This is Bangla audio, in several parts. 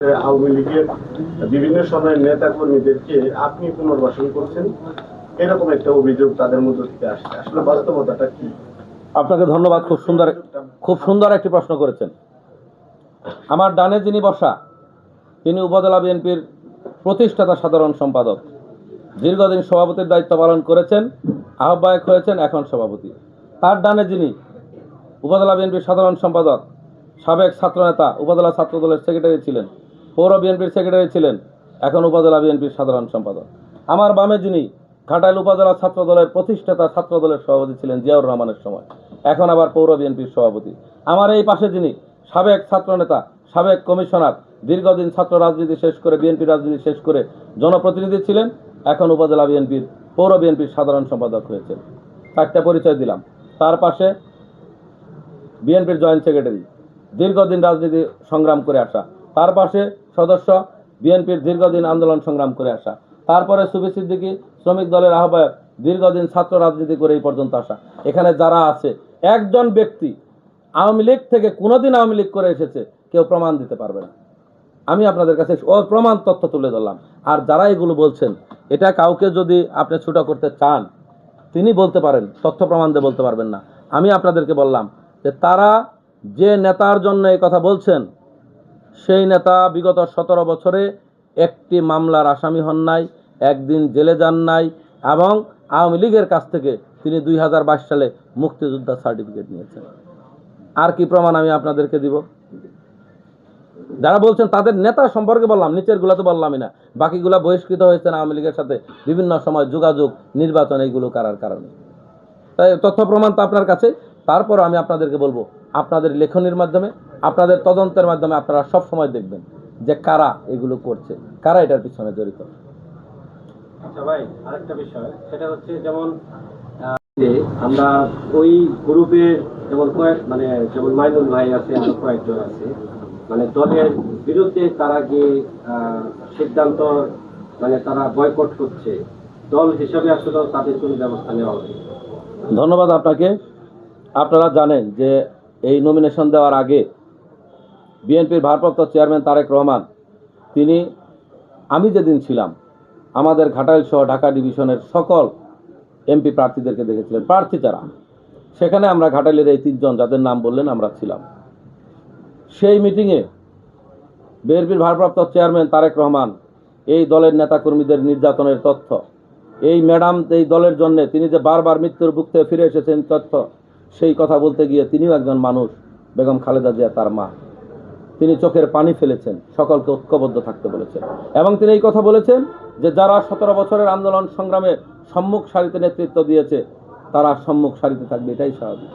আওয়ামী লীগের বিভিন্ন সময়ের নেতা কর্মীদেরকে আপনি পুনর্বাসন করছেন, এরকম একটা অভিযোগ তাদের মধ্য থেকে আসছে। আসলে বাস্তবতাটা কি? আপনাকে ধন্যবাদ, খুব সুন্দর খুব সুন্দর একটি প্রশ্ন করেছেন। আমার ডানে যিনি বসা, তিনি উপজেলা বিএনপির প্রতিষ্ঠাতা সাধারণ সম্পাদক। দীর্ঘদিন সভাপতির দায়িত্ব পালন করেছেন, আহ্বায়ক হয়েছেন এখন সভাপতি। তার ডানে যিনি উপজেলা বিএনপির সাধারণ সম্পাদক, সাবেক ছাত্রনেতা, উপজেলা ছাত্র দলের সেক্রেটারি ছিলেন পৌর বিএনপির সেক্রেটারি ছিলেন এখন উপজেলা বিএনপির সাধারণ সম্পাদক। আমার বামে যিনি, ঘাটাইল উপজেলা ছাত্র দলের প্রতিষ্ঠাতা ছাত্র দলের সভাপতি ছিলেন জিয়াউর রহমানের সময়। এখন আবার পৌর বিএনপির সভাপতি। আমার এই পাশে যিনি, সাবেক ছাত্রনেতা, সাবেক কমিশনার, দীর্ঘদিন ছাত্র রাজনীতি শেষ করে, বিএনপি রাজনীতি শেষ করে জনপ্রতিনিধি ছিলেন, এখন উপজেলা বিএনপির, পৌর বিএনপির সাধারণ সম্পাদক হয়েছেন। চারটা পরিচয় দিলাম। তার পাশে বিএনপির জয়েন্ট সেক্রেটারি, দীর্ঘদিন রাজনীতি সংগ্রাম করে আসা। তার পাশে সদস্য বিএনপির দীর্ঘদিন আন্দোলন সংগ্রাম করে আসা। তারপরে সুবি সিদ্দিকী শ্রমিক দলের আহ্বায়ক দীর্ঘদিন ছাত্র রাজনীতি করে এই পর্যন্ত আসা। এখানে যারা আছে, একজন ব্যক্তি আওয়ামী লীগ থেকে কোনোদিন আওয়ামী লীগ করে এসেছে, কেউ প্রমাণ দিতে পারবে না। আমি আপনাদের কাছে প্রমাণ তথ্য তুলে ধরলাম। আর যারা এগুলো বলছেন, এটা কাউকে যদি আপনি ছুটা করতে চান, তিনি বলতে পারেন, তথ্য প্রমাণ দিয়ে বলতে পারবেন না। আমি আপনাদেরকে বললাম যে তারা যে নেতার জন্য এই কথা বলছেন সেই নেতা বিগত সতেরো বছরে একটি মামলার আসামি হন নাই, একদিন জেলে যান নাই এবং আওয়ামী লীগের কাছ থেকে তিনি দুই হাজার বাইশ সালে মুক্তিযোদ্ধা সার্টিফিকেট নিয়েছেন। আর কি প্রমাণ আমি আপনাদেরকে দিব? যারা বলছেন তাদের নেতা সম্পর্কে বললাম, নিচেরগুলা তো বললামই না। বাকিগুলা বহিষ্কৃত হয়েছেন আওয়ামী লীগের সাথে বিভিন্ন সময় যোগাযোগ, নির্বাচন, এইগুলো করার কারণে। তাই তথ্য প্রমাণ তো আপনার কাছে তারপর আমি আপনাদেরকে বলব, আপনাদের লেখনির মাধ্যমে আপনাদের তদন্তের মাধ্যমে আপনারা সব সময় দেখবেন যে কারা এগুলো করছে কারা এটার পিছনে জড়িত। আচ্ছা ভাই আরেকটা বিষয় সেটা হচ্ছে যেমন যে আমরা ওই গ্রুপের যেমন কয়েক মানে যেমন মাইনুল ভাই আছে আরও কয়েকজন আছে মানে দলের বিরুদ্ধে তারা সিদ্ধান্ত মানে তারা বয়কট করছে দল হিসাবে আসলে তাদের কোনো ব্যবস্থা নেওয়া হবে ধন্যবাদ আপনাকে। আপনারা জানেন যে এই নমিনেশন দেওয়ার আগে বিএনপির ভারপ্রাপ্ত চেয়ারম্যান তারেক রহমান, তিনি, আমি যেদিন ছিলাম, আমাদের ঘাটাইল সহ ঢাকা ডিভিশনের সকল এমপি প্রার্থীদেরকে দেখেছিলেন, প্রার্থী যারা। সেখানে আমরা ঘাটাইলের এই তিনজন, যাদের নাম বললেন, আমরা ছিলাম। সেই মিটিংয়ে বিএনপির ভারপ্রাপ্ত চেয়ারম্যান তারেক রহমান, এই দলের নেতাকর্মীদের নির্যাতনের তথ্য, এই ম্যাডাম, এই দলের জন্য তিনি যে বারবার মৃত্যুর বুক থেকে ফিরে এসেছেন তথ্য, সেই কথা বলতে গিয়ে তিনিও একজন মানুষ, বেগম খালেদা জিয়া তার মা। তিনি চোখের পানি ফেলেছেন, সকলকে ঐক্যবদ্ধ থাকতে বলেছেন। এবং তিনি এই কথা বলেছেন যে যারা সতেরো বছরের আন্দোলন সংগ্রামে সম্মুখ সারিতে নেতৃত্ব দিয়েছে, তারা সম্মুখ সারিতে থাকবে, এটাই স্বাভাবিক।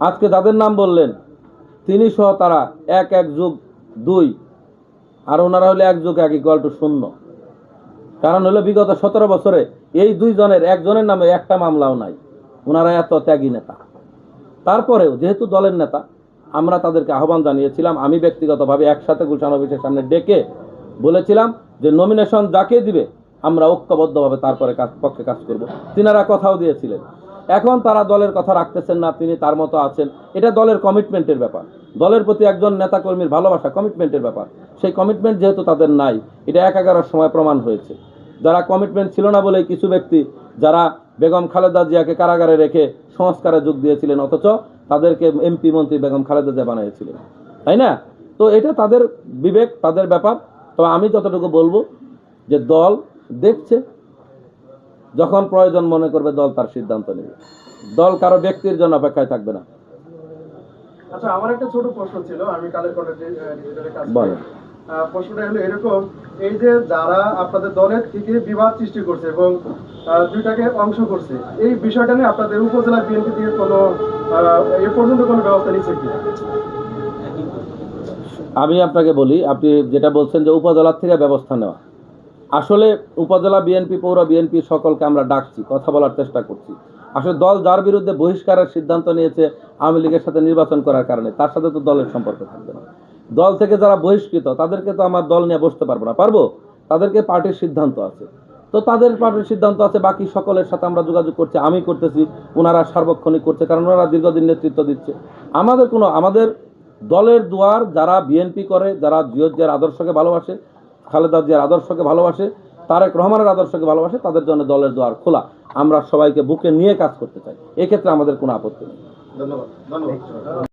আজকে যাদের নাম বললেন, তিনি সহ তারা এক এক যুগ দুই, আর ওনারা হলে এক যুগ এক ইকুয়াল টু শূন্য। কারণ হলো বিগত সতেরো বছরে এই দুইজনের, একজনের নামে একটা মামলাও নাই। ওনারা এত ত্যাগী নেতা। তারপরেও, যেহেতু দলের নেতা আমরা তাদেরকে আহ্বান জানিয়েছিলাম, আমি ব্যক্তিগতভাবে একসাথে গুলশান অফিসের সামনে ডেকে বলেছিলাম যে নমিনেশন যাকে দিবে, আমরা ঐক্যবদ্ধভাবে তারপরে কাজ, পক্ষে কাজ করব। তিনারা কথাও দিয়েছিলেন। এখন তারা দলের কথা রাখতেছেন না, তিনি তার মতো আছেন। এটা দলের কমিটমেন্টের ব্যাপার। দলের প্রতি একজন নেতাকর্মীর ভালোবাসা কমিটমেন্টের ব্যাপার। সেই কমিটমেন্ট যেহেতু তাদের নাই, এটা এক এগারোর সময় প্রমাণ হয়েছে। যারা কমিটমেন্ট ছিল না বলেই কিছু ব্যক্তি, যারা বেগম খালেদা জিয়াকে কারাগারে রেখে সংস্কারে যোগ দিয়েছিলেন, অথচ তাদেরকে এমপি মন্ত্রী বেগম খালেদা জিয়া বানিয়েছিলেন। তাই না? তো এটা তাদের বিবেক তাদের ব্যাপার। তবে আমি যতটুকু বলব যে দল দেখছে যখন প্রয়োজন মনে করবে দল তার সিদ্ধান্ত নেবে। দল কারও ব্যক্তির জন্য অপেক্ষায় থাকবে না। আচ্ছা আমার একটা ছোট প্রশ্ন ছিল আমি কালের কলেজ ডিজিটালের কাজ প্রশ্নটা হলো এরকম, এই যে যারা আপনাদের দলের থেকে বিবাদ সৃষ্টি করছে এবং দুইটাকে অংশ করছে, এই বিষয়টা নিয়ে আপনাদের উপজেলা বিএনপি থেকে কোনো এ পর্যন্ত কোনো ব্যবস্থা নিচ্ছে কি? আমি আপনাকে বলি, আপনি যেটা বলছেন যে উপজেলার থেকে ব্যবস্থা নেওয়া। আসলে উপজেলা বিএনপি, পৌর বিএনপি সকলকে আমরা ডাকছি, কথা বলার চেষ্টা করছি। আসলে দল যার বিরুদ্ধে বহিষ্কারের সিদ্ধান্ত নিয়েছে, আওয়ামী লীগের সাথে নির্বাচন করার কারণে, তার সাথে তো দলের সম্পর্ক থাকবে না। দল থেকে যারা বহিষ্কৃত, তাদেরকে তো আমার দল নিয়ে বসতে পারব না। পারব? তাদেরকে পার্টির সিদ্ধান্ত আছে। তো তাদের পার্টির সিদ্ধান্ত আছে, বাকি সকলের সাথে আমরা যোগাযোগ করছি, আমি করতেছি ওনারা সার্বক্ষণিক করছে, কারণ ওনারা দীর্ঘদিন নেতৃত্ব দিচ্ছে। আমাদের কোনো, আমাদের দলের দুয়ার যারা বিএনপি করে, যারা জিওর জিয়ার আদর্শকে ভালোবাসে, খালেদা জিয়ার আদর্শকে ভালোবাসে, তারেক রহমানের আদর্শকে ভালোবাসে, তাদের জন্য দলের দুয়ার খোলা। আমরা সবাইকে বুকে নিয়ে কাজ করতে চাই। এক্ষেত্রে আমাদের কোনো আপত্তি নেই। ধন্যবাদ।